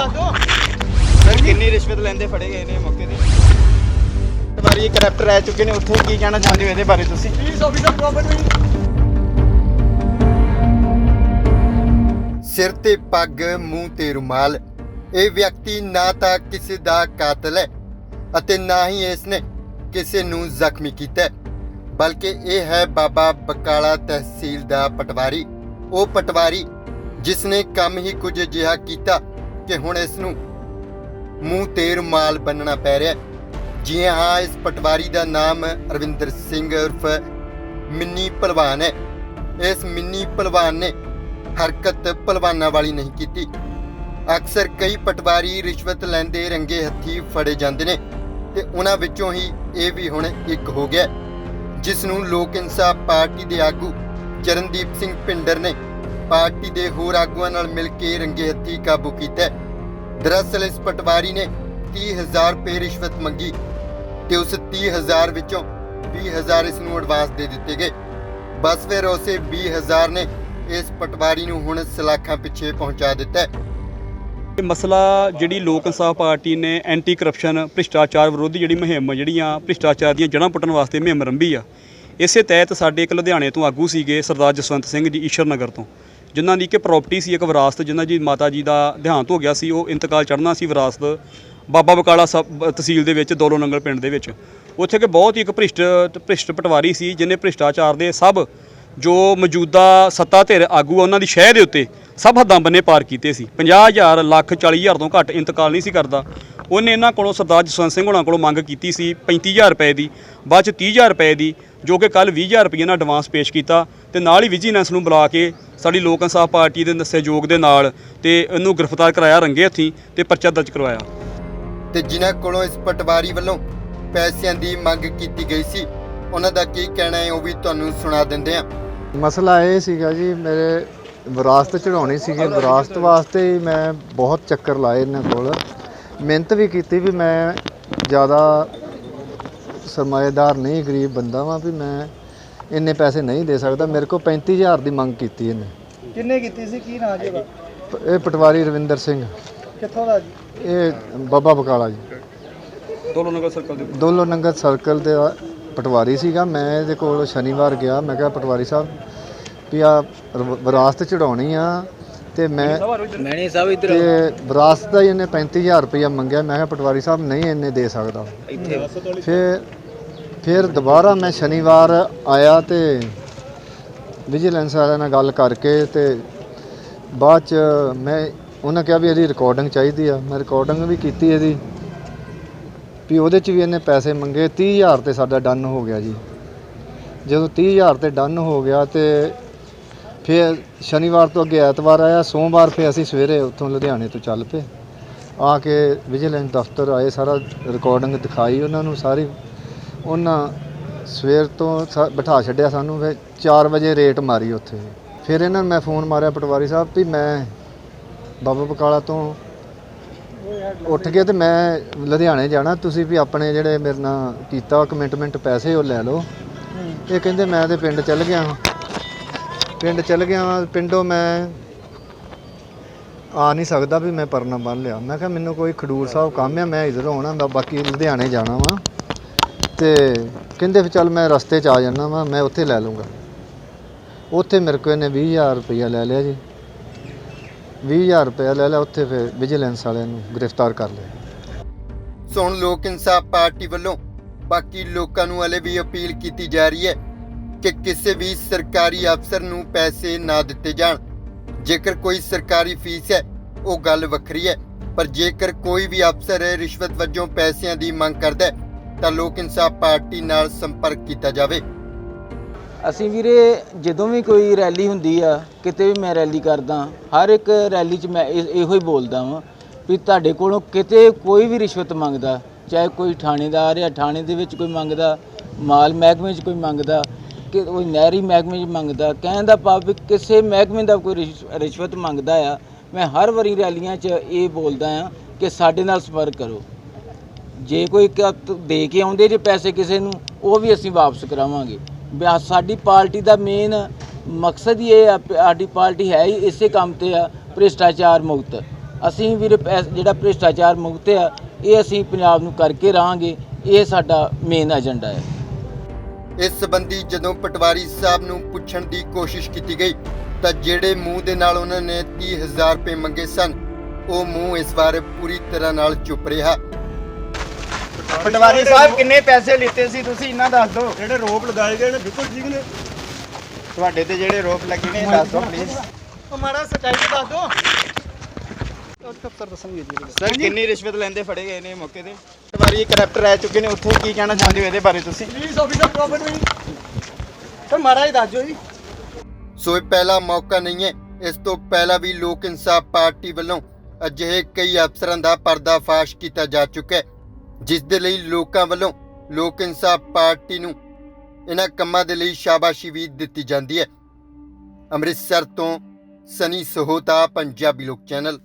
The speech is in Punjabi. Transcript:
ਦੱਸ ਦਿਓ। ਸਰ ਕਿੰਨੀ ਰਿਸ਼ਵਤ ਲੈਂਦੇ ਫੜੇ ਗਏ ਨੇ ਮੌਕੇ ਤੇ? ਇੱਕ ਵਾਰੀ ਕਰੈਕਟਰ ਰਹਿ ਚੁੱਕੇ ਨੇ ਉੱਥੇ ਕੀ ਕਹਿਣਾ ਚਾਹੁੰਦੇ ਹੋ ਇਹਦੇ ਬਾਰੇ ਤੁਸੀਂ? ਪਲੀਜ਼ ਆਫੀਸਰ ਪ੍ਰੋਪਰਟੀ ਸਿਰ ਤੇ ਪੱਗ ਮੂੰਹ ਤੇ ਰੁਮਾਲ ਇਹ ਵਿਅਕਤੀ ਨਾ ਤਾਂ ਕਿਸੇ ਦਾ ਕਾਤਲ ਹੈ ਅਤੇ ਨਾ ਹੀ ਇਸ ਨੇ ਕਿਸੇ ਨੂੰ ਜ਼ਖਮੀ ਕੀਤਾ ਹੈ, ਬਲਕਿ ਇਹ ਹੈ ਬਾਬਾ ਬਕਾਲਾ ਤਹਿਸੀਲ ਦਾ ਪਟਵਾਰੀ। ਉਹ ਪਟਵਾਰੀ ਜਿਸ ਨੇ ਕੰਮ ਹੀ ਕੁਝ ਅਜਿਹਾ ਕੀਤਾ ਕਿ ਹੁਣ ਇਸ ਨੂੰ ਮੂੰਹ ਤੇ ਰੁਮਾਲ ਬੰਨਣਾ ਪੈ ਰਿਹਾ ਜੀ ਹਾਂ, ਇਸ ਪਟਵਾਰੀ ਦਾ ਨਾਮ ਅਰਵਿੰਦਰ ਸਿੰਘ ਉਰਫ ਮਿੰਨੀ ਭਲਵਾਨ ਹੈ। ਇਸ ਮਿੰਨੀ ਭਲਵਾਨ ਨੇ ਹਰਕਤ ਭਲਵਾਨਾਂ ਵਾਲੀ ਨਹੀਂ ਕੀਤੀ। ਅਕਸਰ ਕਈ ਪਟਵਾਰੀ ਰਿਸ਼ਵਤ ਲੈਂਦੇ ਰੰਗੇ ਹੱਥੀ ਫੜੇ ਜਾਂਦੇ ਨੇ ਤੇ ਉਹਨਾਂ ਵਿੱਚੋਂ ਹੀ ਇਹ ਵੀ ਹੁਣ ਇੱਕ ਹੋ ਗਿਆ ਜਿਸ ਨੂੰ ਲੋਕ ਇਨਸਾਫ ਪਾਰਟੀ ਦੇ ਆਗੂ ਚਰਨਦੀਪ ਸਿੰਘ ਭਿੰਡਰ ਨੇ ਪਾਰਟੀ ਦੇ ਹੋਰ ਆਗੂਆਂ ਨਾਲ ਮਿਲ ਕੇ ਰੰਗੇ ਹੱਥੀ ਕਾਬੂ ਕੀਤਾ ਦਰਅਸਲ ਇਸ ਪਟਵਾਰੀ ਨੇ 30000 ਰੁਪਏ ਰਿਸ਼ਵਤ ਮੰਗੀ ਤੇ ਉਸ 30000 ਵਿੱਚੋਂ 20000 ਇਸ ਨੂੰ ਐਡਵਾਂਸ ਦੇ ਦਿੱਤੇ ਗਏ। ਬਸ ਫਿਰ ਉਸੇ 20000 ਨੇ ਇਸ ਪਟਵਾਰੀ ਨੂੰ ਹੁਣ ਸਲਾਖਾਂ ਪਿੱਛੇ ਪਹੁੰਚਾ ਦਿੱਤਾ ਇਹ ਮਸਲਾ ਜਿਹੜੀ ਲੋਕ ਇਨਸਾਫ ਪਾਰਟੀ ਨੇ ਐਂਟੀ ਕਰਪਸ਼ਨ ਭ੍ਰਿਸ਼ਟਾਚਾਰ ਵਿਰੋਧੀ ਜਿਹੜੀ ਮੁਹਿੰਮ ਜਿਹੜੀਆਂ ਭ੍ਰਿਸ਼ਟਾਚਾਰ ਦੀਆਂ ਜੜ੍ਹਾਂ ਪੁੱਟਣ ਵਾਸਤੇ ਮੁਹਿੰਮ ਰੰਭੀ ਆ, ਇਸੇ ਤਹਿਤ ਸਾਡੇ ਇੱਕ ਲੁਧਿਆਣੇ ਤੋਂ ਆਗੂ ਸੀਗੇ ਸਰਦਾਰ ਜਸਵੰਤ ਸਿੰਘ ਜੀ ਈਸ਼ਰ ਨਗਰ ਤੋਂ। ਜਿਨ੍ਹਾਂ ਦੀ ਕਿ ਪ੍ਰਾਪਰਟੀ ਸੀ ਇੱਕ ਵਿਰਾਸਤ, ਜਿਨ੍ਹਾਂ ਦੀ ਮਾਤਾ ਜੀ ਦਾ ਦੇਹਾਂਤ ਹੋ ਗਿਆ ਸੀ, ਉਹ ਇੰਤਕਾਲ ਚੜ੍ਹਨਾ ਸੀ ਵਿਰਾਸਤ ਬਾਬਾ ਬਕਾਲਾ ਸਬ, ਤਹਿਸੀਲ ਦੇ ਵਿੱਚ, ਦੋਲੋ ਨੰਗਲ ਪਿੰਡ ਦੇ ਵਿੱਚ। ਉੱਥੇ ਕਿ ਬਹੁਤ ਹੀ ਇੱਕ ਭ੍ਰਿਸ਼ਟ ਭ੍ਰਿਸ਼ਟ ਪਟਵਾਰੀ ਸੀ, ਜਿਹਨੇ ਭ੍ਰਿਸ਼ਟਾਚਾਰ ਦੇ ਸਭ ਜੋ ਮੌਜੂਦਾ ਸੱਤਾ ਧਿਰ ਆਗੂ ਉਹਨਾਂ ਦੀ ਸ਼ਹਿ ਦੇ ਉੱਤੇ ਸਭ ਹੱਦਾਂ ਬੰਨੇ ਪਾਰ ਕੀਤੇ ਸੀ। 50000 ਲੱਖ 40000 ਤੋਂ ਘੱਟ ਇੰਤਕਾਲ ਨਹੀਂ ਸੀ ਕਰਦਾ। ਉਹਨੇ ਇਹਨਾਂ ਕੋਲੋਂ ਸਰਦਾਰ ਜਸਵੰਤ ਸਿੰਘ ਹੋਣਾ ਕੋਲੋਂ ਮੰਗ ਕੀਤੀ ਸੀ 35000 ਰੁਪਏ ਦੀ ਬਾਅਦ ਚ 30000 ਰੁਪਏ ਦੀ ਜੋ ਕਿ ਕੱਲ 20000 ਰੁਪਏ ਨਾਲ ਐਡਵਾਂਸ ਪੇਸ਼ ਕੀਤਾ ਤੇ ਨਾਲ ਹੀ ਵਿਜੀਲੈਂਸ ਨੂੰ ਬੁਲਾ ਕੇ ਸਾਡੀ ਲੋਕ ਇਨਸਾਫ ਪਾਰਟੀ ਦੇ ਸਹਿਯੋਗ ਦੇ ਨਾਲ ਤੇ ਇਹਨੂੰ ਗ੍ਰਿਫਤਾਰ ਕਰਾਇਆ ਰੰਗੇ ਹੱਥੀਂ ਤੇ ਪਰਚਾ ਦਰਜ ਕਰਵਾਇਆ। ਤੇ ਜਿਨ੍ਹਾਂ ਕੋਲੋਂ ਇਸ ਪਟਵਾਰੀ ਵੱਲੋਂ ਪੈਸਿਆਂ ਦੀ ਮੰਗ ਕੀਤੀ ਗਈ ਸੀ ਉਹਨਾਂ ਦਾ ਕੀ ਕਹਿਣਾ ਹੈ ਉਹ ਵੀ ਤੁਹਾਨੂੰ ਸੁਣਾ ਦਿੰਦੇ ਹਾਂ। ਮਸਲਾ ਇਹ ਸੀਗਾ ਜੀ ਮੇਰੇ ਵਿਰਾਸਤ ਚੜਾਉਣੀ ਸੀਗੀ। ਵਿਰਾਸਤ ਵਾਸਤੇ ਹੀ ਮੈਂ ਬਹੁਤ ਚੱਕਰ ਲਾਏ ਇਹਨਾਂ ਕੋਲ। ਮਿਹਨਤ ਵੀ ਕੀਤੀ ਵੀ ਮੈਂ ਜ਼ਿਆਦਾ ਸਰਮਾਏਦਾਰ ਨਹੀਂ ਗਰੀਬ ਬੰਦਾ ਵਾਂ ਵੀ ਮੈਂ ਇੰਨੇ ਪੈਸੇ ਨਹੀਂ ਦੇ ਸਕਦਾ। ਮੇਰੇ ਕੋਲ 35000 ਦੀ ਮੰਗ ਕੀਤੀ ਇਹਨੇ। ਕਿੰਨੇ ਕੀਤੀ ਸੀ? ਕੀ ਨਾਂ ਜੀ ਉਹਦਾ? ਪ- ਇਹ ਪਟਵਾਰੀ ਰਵਿੰਦਰ ਸਿੰਘ। ਕਿੱਥੋਂ ਦਾ ਜੀ? ਇਹ ਬਾਬਾ ਬਕਾਲਾ ਜੀ। ਦੋਲੋ ਨਗਰ ਸਰਕਲ ਦੇ ਦੋਲੋ ਨੰਗਲ ਸਰਕਲ ਦੇ ਪਟਵਾਰੀ ਸੀਗਾ। ਮੈਂ ਇਹਦੇ ਕੋਲ ਸ਼ਨੀਵਾਰ ਗਿਆ। ਮੈਂ ਕਿਹਾ ਪਟਵਾਰੀ ਸਾਹਿਬ ਵੀ ਆ ਵਿਰਾਸਤ ਚੜਾਉਣੀ ਆ। ਤੇ ਮੈਂ ਮੈਨੇ ਸਭ ਇੱਧਰ ਤੇ ਵਿਰਾਸਤ ਦਾ ਹੀ ਇਹਨੇ 35000 ਰੁਪਇਆ ਮੰਗਿਆ। ਮੈਂ ਕਿਹਾ ਪਟਵਾਰੀ ਸਾਹਿਬ ਨਹੀਂ ਇੰਨੇ ਦੇ ਸਕਦਾ। ਫਿਰ ਫਿਰ ਦੁਬਾਰਾ ਮੈਂ ਸ਼ਨੀਵਾਰ ਆਇਆ ਤੇ ਵਿਜੀਲੈਂਸ ਵਾਲਿਆਂ ਨਾਲ ਗੱਲ ਕਰਕੇ ਤੇ ਬਾਅਦ ਚ ਮੈਂ ਉਹਨਾਂ ਕਿਹਾ ਵੀ ਇਹਦੀ ਰਿਕਾਰਡਿੰਗ ਚਾਹੀਦੀ ਆ। ਮੈਂ ਰਿਕਾਰਡਿੰਗ ਵੀ ਕੀਤੀ ਇਹਦੀ। ਵੀ ਉਹਦੇ ਚ ਵੀ ਇਹਨੇ ਪੈਸੇ ਮੰਗੇ। 30000 ਤੇ ਸਾਡਾ ਡਨ ਹੋ ਗਿਆ ਜੀ। ਜਦੋਂ 30000 ਤੇ ਡਨ ਹੋ ਗਿਆ ਤੇ ਫਿਰ ਸ਼ਨੀਵਾਰ ਤੋਂ ਅੱਗੇ ਐਤਵਾਰ ਆਇਆ ਸੋਮਵਾਰ ਫਿਰ ਅਸੀਂ ਸਵੇਰੇ ਉੱਥੋਂ ਲੁਧਿਆਣੇ ਤੋਂ ਚੱਲ ਪਏ। ਆ ਕੇ ਵਿਜੀਲੈਂਸ ਦਫ਼ਤਰ ਆਏ ਸਾਰਾ ਰਿਕਾਰਡਿੰਗ ਦਿਖਾਈ ਉਹਨਾਂ ਨੂੰ ਸਾਰੀ। ਉਹਨਾਂ ਸਵੇਰ ਤੋਂ ਬਿਠਾ ਛੱਡਿਆ ਸਾਨੂੰ ਫਿਰ 4 ਵਜੇ ਰੇਟ ਮਾਰੀ ਉੱਥੇ। ਫਿਰ ਇਹਨਾਂ ਨੂੰ ਮੈਂ ਫੋਨ ਮਾਰਿਆ ਪਟਵਾਰੀ ਸਾਹਿਬ ਵੀ ਮੈਂ ਬਾਬਾ ਬਕਾਲਾ ਤੋਂ ਉੱਠ ਕੇ ਤੇ ਮੈਂ ਲੁਧਿਆਣੇ ਜਾਣਾ ਤੁਸੀਂ ਵੀ ਆਪਣੇ ਜਿਹੜੇ ਮੇਰੇ ਨਾਲ ਕੀਤਾ ਕਮਿਟਮੈਂਟ ਪੈਸੇ ਉਹ ਲੈ ਲਓ। ਇਹ ਕਹਿੰਦੇ ਮੈਂ ਤੇ ਪਿੰਡ ਚੱਲ ਗਿਆ ਹਾਂ। ਪਿੰਡ ਚੱਲ ਗਿਆ ਵਾਂ, ਪਿੰਡੋਂ ਮੈਂ ਆ ਨਹੀਂ ਸਕਦਾ ਵੀ ਮੈਂ ਪਰਨਾ ਬੰਨ ਲਿਆ। ਮੈਂ ਕਿਹਾ ਮੈਨੂੰ ਕੋਈ ਖਡੂਰ ਸਾਹਿਬ ਕੰਮ ਆ, ਮੈਂ ਇਧਰ ਆਉਣਾ ਮੈਂ ਬਾਕੀ ਲੁਧਿਆਣੇ ਜਾਣਾ ਵਾਂ। ਤੇ ਕਹਿੰਦੇ ਵੀ ਚੱਲ ਮੈਂ ਰਸਤੇ 'ਚ ਆ ਜਾਣਾ ਵਾਂ, ਮੈਂ ਉੱਥੇ ਲੈ ਲੂੰਗਾ ਉੱਥੇ ਮੇਰੇ ਕੋਲ ਇਹਨੇ 20000 ਰੁਪਇਆ ਲੈ ਲਿਆ ਜੀ। 20000 ਰੁਪਇਆ ਲੈ ਲਿਆ, ਉੱਥੇ ਫਿਰ ਵਿਜੀਲੈਂਸ ਵਾਲਿਆਂ ਨੂੰ ਗ੍ਰਿਫਤਾਰ ਕਰ ਲਿਆ। ਸੁਣ ਲੋਕ ਇਨਸਾਫ ਪਾਰਟੀ ਵੱਲੋਂ, ਬਾਕੀ ਲੋਕਾਂ ਨੂੰ ਹਲੇ ਵੀ ਅਪੀਲ ਕੀਤੀ ਜਾ ਰਹੀ ਹੈ। ਕਿ ਕਿਸੇ ਵੀ ਸਰਕਾਰੀ ਅਫਸਰ ਨੂੰ ਪੈਸੇ ਨਾ ਦਿੱਤੇ ਜਾਣ। ਜੇਕਰ ਕੋਈ ਸਰਕਾਰੀ ਫੀਸ ਹੈ, ਉਹ ਗੱਲ ਵੱਖਰੀ ਹੈ, ਪਰ ਜੇਕਰ ਕੋਈ ਵੀ ਅਫਸਰ ਰਿਸ਼ਵਤ ਵਜੋਂ ਪੈਸਿਆਂ ਦੀ ਮੰਗ ਕਰਦਾ ਹੈ, ਤਾਂ ਲੋਕ ਇਨਸਾਫ ਪਾਰਟੀ ਨਾਲ ਸੰਪਰਕ ਕੀਤਾ ਜਾਵੇ। ਅਸੀਂ ਵੀਰੇ, ਜਦੋਂ ਵੀ ਕੋਈ ਰੈਲੀ ਹੁੰਦੀ ਆ, ਕਿਤੇ ਵੀ ਮੈਂ ਰੈਲੀ ਕਰਦਾ, ਹਰ ਇੱਕ ਰੈਲੀ 'ਚ ਮੈਂ ਇਹ- ਇਹੋ ਹੀ ਬੋਲਦਾ ਵਾਂ ਵੀ ਤੁਹਾਡੇ ਕੋਲੋਂ ਕਿਤੇ ਕੋਈ ਵੀ ਰਿਸ਼ਵਤ ਮੰਗਦਾ, ਚਾਹੇ ਕੋਈ ਥਾਣੇਦਾਰ ਜਾਂ ਥਾਣੇ ਦੇ ਵਿੱਚ ਕੋਈ ਮੰਗਦਾ, ਮਾਲ ਮਹਿਕਮੇ 'ਚ ਕੋਈ ਮੰਗਦਾ ਕਿ ਕੋਈ ਨਹਿਰੀ ਮਹਿਕਮੇ 'ਚ ਮੰਗਦਾ ਕਹਿਣ ਦਾ ਭਾਵ ਵੀ ਕਿਸੇ ਮਹਿਕਮੇ ਦਾ ਕੋਈ ਰਿਸ਼- ਰਿਸ਼ਵਤ ਮੰਗਦਾ ਆ, ਮੈਂ ਹਰ ਵਾਰੀ ਰੈਲੀਆਂ 'ਚ ਇਹ ਬੋਲਦਾ ਆ ਕਿ ਸਾਡੇ ਨਾਲ ਸੰਪਰਕ ਕਰੋ। ਜੇ ਕੋਈ ਕ- ਦੇ ਕੇ ਆਉਂਦੇ ਜੇ ਪੈਸੇ ਕਿਸੇ ਨੂੰ, ਉਹ ਵੀ ਅਸੀਂ ਵਾਪਸ ਕਰਾਵਾਂਗੇ। ਬਿਆ- ਸਾਡੀ ਪਾਰਟੀ ਦਾ ਮੇਨ ਮਕਸਦ ਹੀ ਇਹ ਆ ਪ- ਸਾਡੀ ਪਾਰਟੀ ਹੈ ਹੀ ਇਸੇ ਕੰਮ ਤੇ ਆ, ਭ੍ਰਿਸ਼ਟਾਚਾਰ ਮੁਕਤ। ਅਸੀਂ ਵੀ ਪੈਸ- ਜਿਹੜਾ ਭ੍ਰਿਸ਼ਟਾਚਾਰ ਮੁਕਤ ਆ, ਇਹ ਅਸੀਂ ਪੰਜਾਬ ਨੂੰ ਕਰਕੇ ਰਹਾਂਗੇ, ਇਹ ਸਾਡਾ ਮੇਨ ਏਜੰਡਾ ਹੈ ਇਸ ਸੰਬੰਧੀ ਜਦੋਂ ਪਟਵਾਰੀ ਸਾਹਿਬ ਨੂੰ ਪੁੱਛਣ ਦੀ ਕੋਸ਼ਿਸ਼ ਕੀਤੀ ਗਈ ਤਾਂ ਜਿਹੜੇ ਮੂੰਹ ਦੇ ਨਾਲ ਉਹਨਾਂ ਨੇ 30000 ਰੁਪਏ ਮੰਗੇ ਸਨ ਉਹ ਮੂੰਹ ਇਸ ਵਾਰ ਪੂਰੀ ਤਰ੍ਹਾਂ ਨਾਲ ਚੁੱਪ ਰਿਹਾ। ਪਟਵਾਰੀ ਸਾਹਿਬ ਕਿੰਨੇ ਪੈਸੇ ਲਿੱਤੇ ਸੀ ਤੁਸੀਂ ਇਹਨਾਂ ਦੱਸ ਦਿਓ। ਜਿਹੜੇ ਰੋਪ ਲਗਾਏ ਗਏ ਨੇ ਬਿਲਕੁਲ ਠੀਕ ਨੇ। ਤੁਹਾਡੇ ਤੇ ਜਿਹੜੇ ਰੋਪ ਲੱਗੇ ਨੇ ਇਹ ਦੱਸ ਦਿਓ ਪਲੀਜ਼ ਉਹ ਮਾੜਾ ਸੱਚਾਈ ਦੱਸ ਦੋ ਅਫਸਰ ਦੱਸਣਗੇ ਜੀ। ਸਰ ਕਿੰਨੀ ਰਿਸ਼ਵਤ ਲੈਂਦੇ ਫੜੇ ਗਏ ਨੇ ਮੌਕੇ ਤੇ? ਪਟਵਾਰੀ ਕਰੈਕਟਰ ਰਹਿ ਚੁੱਕੇ ਨੇ ਉੱਥੇ ਕੀ ਕਹਿਣਾ ਚਾਹੁੰਦੇ ਹੋ ਇਹਦੇ ਬਾਰੇ ਤੁਸੀਂ? ਪਲੀਜ਼ ਆਫੀਸਰ ਪ੍ਰੋਪਰਟ ਵੀ ਸਰ ਮਾੜਾ ਹੀ ਦੱਸ ਦਿਓ ਜੀ। ਸੋ ਇਹ ਪਹਿਲਾ ਮੌਕਾ ਨਹੀਂ ਹੈ। ਇਸ ਤੋਂ ਪਹਿਲਾਂ ਵੀ ਲੋਕ ਇਨਸਾਫ ਪਾਰਟੀ ਵੱਲੋਂ ਅਜਿਹੇ ਕਈ ਅਫਸਰਾਂ ਦਾ ਪਰਦਾਫਾਸ਼ ਕੀਤਾ ਜਾ ਚੁੱਕਾ ਹੈ ਜਿਸ ਦੇ ਲਈ ਲੋਕਾਂ ਵੱਲੋਂ ਲੋਕ ਇਨਸਾਫ ਪਾਰਟੀ ਨੂੰ ਇਹਨਾਂ ਕੰਮਾਂ ਦੇ ਲਈ ਸ਼ਾਬਾਸ਼ੀ ਵੀ ਦਿੱਤੀ ਜਾਂਦੀ ਹੈ। ਅੰਮ੍ਰਿਤਸਰ ਤੋਂ ਸਨੀ ਸਹੋਤਾ ਪੰਜਾਬੀ ਲੋਕ ਚੈਨਲ।